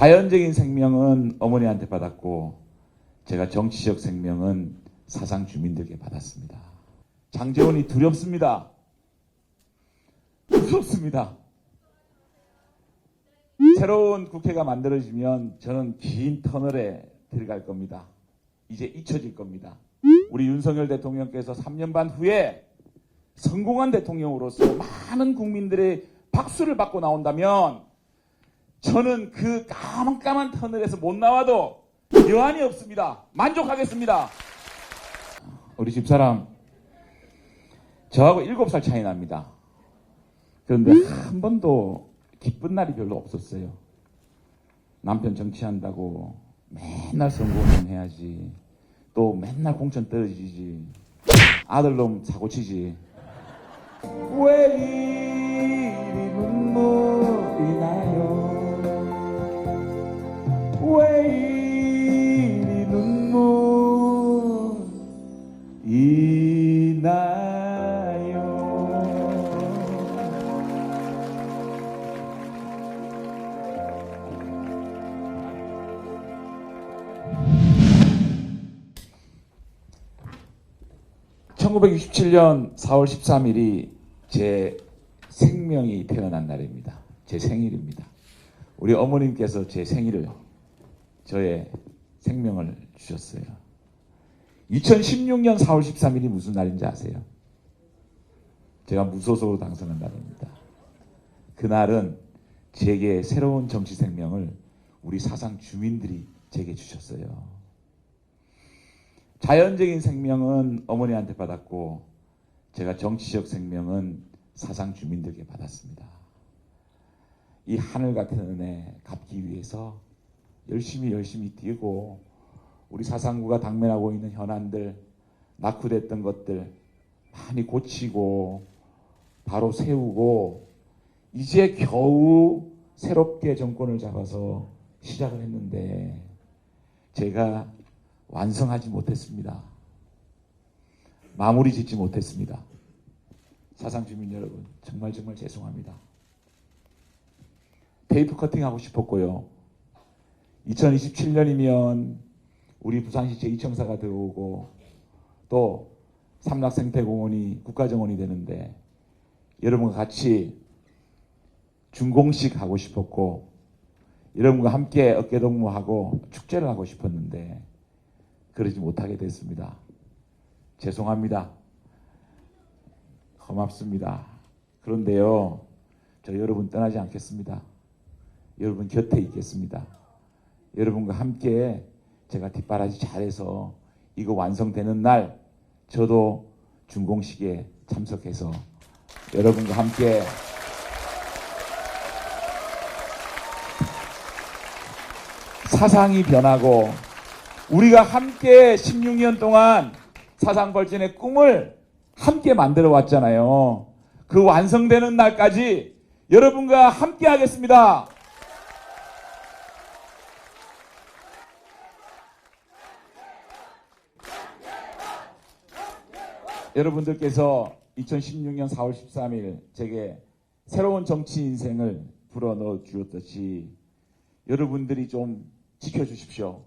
자연적인 생명은 어머니한테 받았고 제가 정치적 생명은 사상 주민들께 받았습니다. 장재원이 두렵습니다. 무섭습니다. 새로운 국회가 만들어지면 저는 긴 터널에 들어갈 겁니다. 이제 잊혀질 겁니다. 우리 윤석열 대통령께서 3년 반 후에 성공한 대통령으로서 많은 국민들의 박수를 받고 나온다면 저는 그 까만까만 터널에서 못 나와도 여한이 없습니다. 만족하겠습니다. 우리 집사람 저하고 7살 차이 납니다. 그런데 한 번도 기쁜 날이 별로 없었어요. 남편 정치한다고 맨날 선거운동 해야지. 또 맨날 공천 떨어지지. 아들놈 사고 치지. 왜 이리 눈물이 나요? 왜 이리 눈물이 나요? (1967년 4월 13일이) 제 생명이 태어난 날입니다. 제 생일입니다. 우리 어머님께서 제 생일을 저의 생명을 주셨어요. 2016년 4월 13일이 무슨 날인지 아세요? 제가 무소속으로 당선한 날입니다. 그날은 제게 새로운 정치 생명을 우리 사상 주민들이 제게 주셨어요. 자연적인 생명은 어머니한테 받았고 제가 정치적 생명은 사상 주민들께 받았습니다. 이 하늘 같은 은혜 갚기 위해서 열심히 열심히 뛰고 우리 사상구가 당면하고 있는 현안들 낙후됐던 것들 많이 고치고 바로 세우고 이제 겨우 새롭게 정권을 잡아서 시작을 했는데 제가 완성하지 못했습니다. 마무리 짓지 못했습니다. 사상 주민 여러분 정말 정말 죄송합니다. 테이프 커팅하고 싶었고요. 2027년이면 우리 부산시 제2청사가 들어오고 또 삼락생태공원이 국가정원이 되는데 여러분과 같이 준공식 하고 싶었고 여러분과 함께 어깨동무하고 축제를 하고 싶었는데 그러지 못하게 됐습니다. 죄송합니다. 고맙습니다. 그런데요, 저 여러분 떠나지 않겠습니다. 여러분 곁에 있겠습니다. 여러분과 함께 제가 뒷바라지 잘해서 이거 완성되는 날 저도 준공식에 참석해서 여러분과 함께 사상이 변하고 우리가 함께 16년 동안 사상 발전의 꿈을 함께 만들어 왔잖아요. 그 완성되는 날까지 여러분과 함께 하겠습니다. 여러분들께서 2016년 4월 13일 제게 새로운 정치 인생을 불어넣어 주었듯이 여러분들이 좀 지켜주십시오.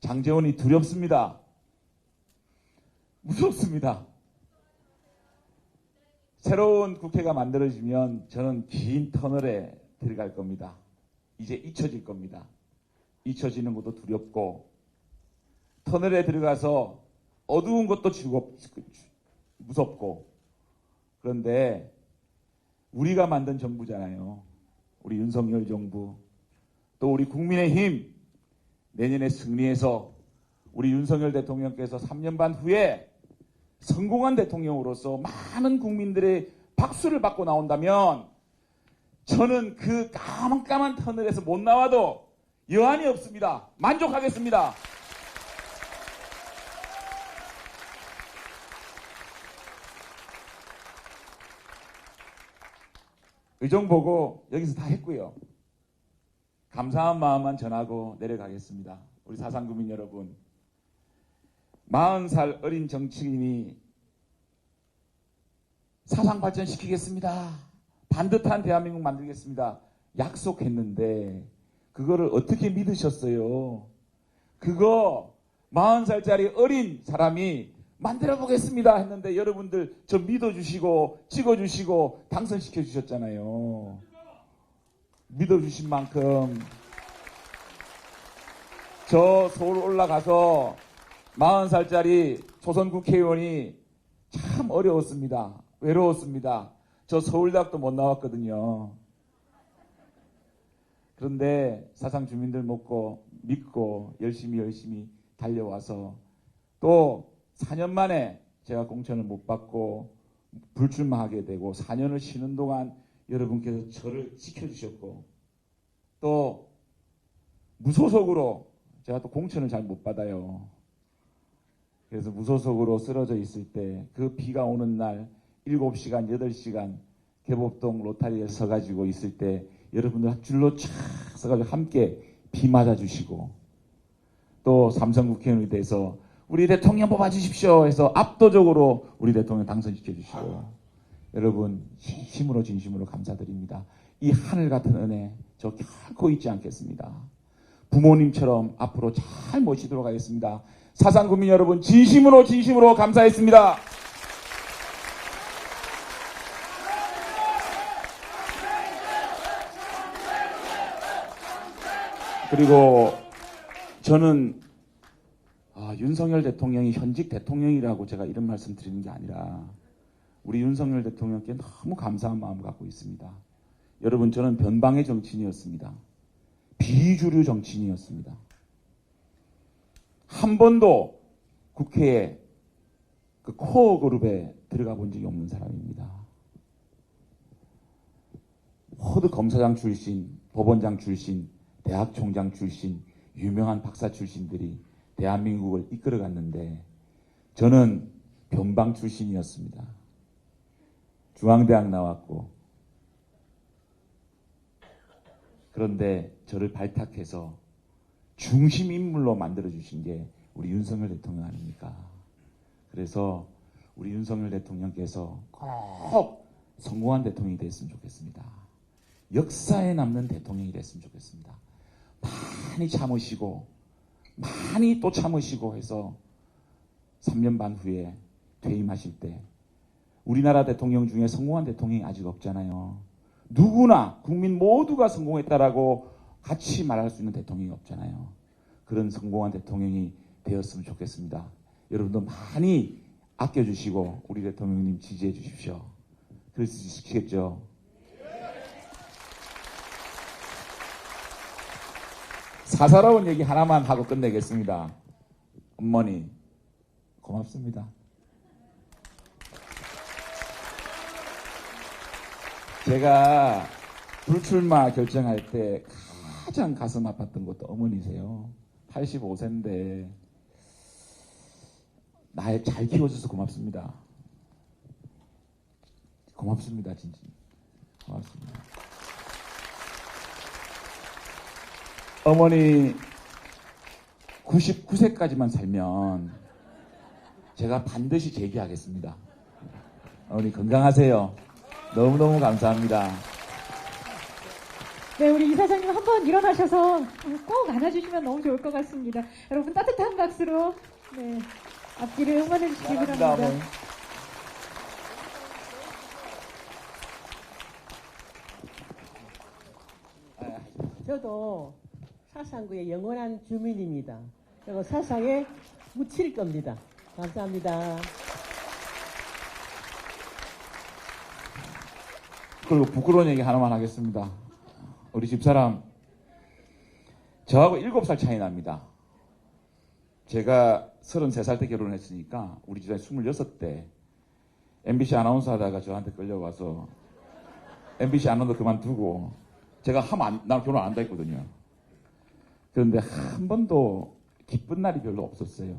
장재원이 두렵습니다. 무섭습니다. 새로운 국회가 만들어지면 저는 긴 터널에 들어갈 겁니다. 이제 잊혀질 겁니다. 잊혀지는 것도 두렵고 터널에 들어가서 어두운 것도 즐겁, 무섭고 그런데 우리가 만든 정부잖아요. 우리 윤석열 정부 또 우리 국민의힘 내년에 승리해서 우리 윤석열 대통령께서 3년 반 후에 성공한 대통령으로서 많은 국민들의 박수를 받고 나온다면 저는 그 까만까만 터널에서 못 나와도 여한이 없습니다. 만족하겠습니다. 의정 보고 여기서 다 했고요. 감사한 마음만 전하고 내려가겠습니다. 우리 사상구민 여러분. 40살 어린 정치인이 사상 발전시키겠습니다. 반듯한 대한민국 만들겠습니다. 약속했는데 그거를 어떻게 믿으셨어요? 그거 40살짜리 어린 사람이 만들어 보겠습니다 했는데 여러분들 저 믿어주시고 찍어주시고 당선시켜 주셨잖아요. 믿어주신 만큼 저 서울 올라가서 40살짜리 조선 국회의원이 참 어려웠습니다. 외로웠습니다. 저 서울대학도 못 나왔거든요. 그런데 사상 주민들 먹고 믿고 열심히 열심히 달려와서 또 4년 만에 제가 공천을 못 받고 불출마하게 되고 4년을 쉬는 동안 여러분께서 저를 지켜주셨고 또 무소속으로 제가 또 공천을 잘 못 받아요. 그래서 무소속으로 쓰러져 있을 때 그 비가 오는 날 7시간, 8시간 개복동 로타리에 서가지고 있을 때 여러분들 줄로 쫙 서가지고 함께 비 맞아주시고 또 삼성 국회의원이 돼서 우리 대통령 뽑아주십시오 해서 압도적으로 우리 대통령 당선시켜 주시고 여러분 진심으로 진심으로 감사드립니다. 이 하늘 같은 은혜 저 결코 잊지 않겠습니다. 부모님처럼 앞으로 잘 모시도록 하겠습니다. 사상 국민 여러분 진심으로 진심으로 감사했습니다. 그리고 저는 아, 윤석열 대통령이 현직 대통령이라고 제가 이런 말씀 드리는 게 아니라 우리 윤석열 대통령께 너무 감사한 마음 갖고 있습니다. 여러분 저는 변방의 정치인이었습니다. 비주류 정치인이었습니다. 한 번도 국회에 그 코어 그룹에 들어가 본 적이 없는 사람입니다. 호드 검사장 출신, 법원장 출신, 대학 총장 출신, 유명한 박사 출신들이 대한민국을 이끌어 갔는데 저는 변방 출신이었습니다. 중앙대학 나왔고 그런데 저를 발탁해서 중심 인물로 만들어 주신 게 우리 윤석열 대통령 아닙니까? 그래서 우리 윤석열 대통령께서 꼭 성공한 대통령이 됐으면 좋겠습니다. 역사에 남는 대통령이 됐으면 좋겠습니다. 많이 참으시고 많이 또 참으시고 해서 3년 반 후에 퇴임하실 때 우리나라 대통령 중에 성공한 대통령이 아직 없잖아요. 누구나 국민 모두가 성공했다라고 같이 말할 수 있는 대통령이 없잖아요. 그런 성공한 대통령이 되었으면 좋겠습니다. 여러분도 많이 아껴주시고 우리 대통령님 지지해 주십시오. 그럴 수 있겠죠? 사사로운 얘기 하나만 하고 끝내겠습니다. 어머니, 고맙습니다. 제가 불출마 결정할 때 가장 가슴 아팠던 것도 어머니세요. 85세인데, 날 잘 키워줘서 고맙습니다. 고맙습니다, 진짜. 고맙습니다. 어머니 99세까지만 살면 제가 반드시 재기하겠습니다. 어머니 건강하세요. 너무너무 감사합니다. 네, 우리 이사장님 한 번 일어나셔서 꼭 안아주시면 너무 좋을 것 같습니다. 여러분 따뜻한 박수로 네, 앞길을 응원해 주시기 바랍니다. 어머니. 저도 사상구의 영원한 주민입니다. 그리고 사상에 묻힐 겁니다. 감사합니다. 그리고 부끄러운 얘기 하나만 하겠습니다. 우리 집사람, 저하고 7살 차이 납니다. 제가 33살 때 결혼했으니까 우리 집사람이 26대 MBC 아나운서 하다가 저한테 끌려와서 MBC 아나운서 그만두고 제가 하면 안, 난 결혼 안 한다 했거든요. 그런데 한 번도 기쁜 날이 별로 없었어요.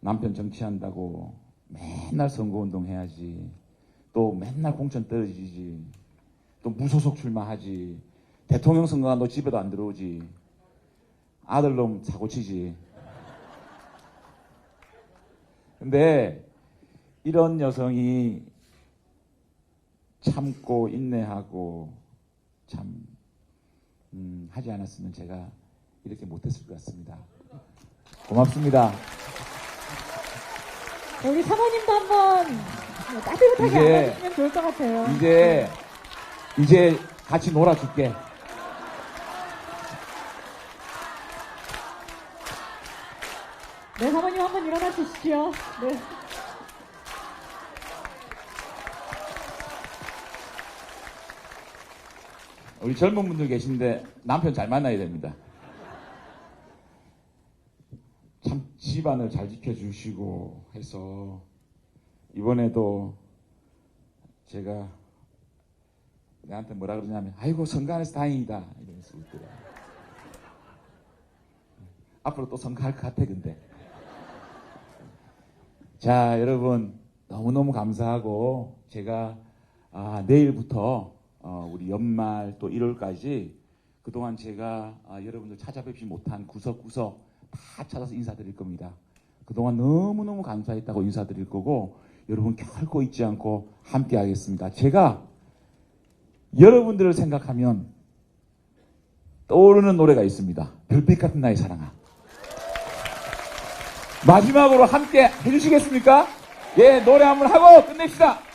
남편 정치한다고 맨날 선거운동 해야지. 또 맨날 공천 떨어지지. 또 무소속 출마하지. 대통령 선거가 너 집에도 안 들어오지. 아들놈 사고치지. 근데 이런 여성이 참고 인내하고 참 음, 하지 않았으면 제가 이렇게 못했을 것 같습니다. 고맙습니다. 우리 사모님도 한번 네, 따뜻하게 이제- 안아주시면 좋을 것 같아요. 이제 이제 같이 놀아줄게. 네, 사모님 한번 일어나 주십시오. 네. 우리 젊은 분들 계신데 남편 잘 만나야 됩니다. 참 집안을 잘 지켜주시고 해서 이번에도 제가 내한테 뭐라 그러냐면 아이고 성가해서 다행이다 이러면서 웃더라. 앞으로 또 성가할 것 같아 근데. 자 여러분 너무너무 감사하고 제가 아, 내일부터 어, 우리 연말 또 1월까지 그동안 제가 아, 여러분들 찾아뵙지 못한 구석구석 다 찾아서 인사드릴 겁니다. 그동안 너무너무 감사했다고 인사드릴 거고 여러분 결코 잊지 않고 함께 하겠습니다. 제가 여러분들을 생각하면 떠오르는 노래가 있습니다. 별빛 같은 나의 사랑아. 마지막으로 함께 해주시겠습니까? 예, 노래 한번 하고 끝냅시다.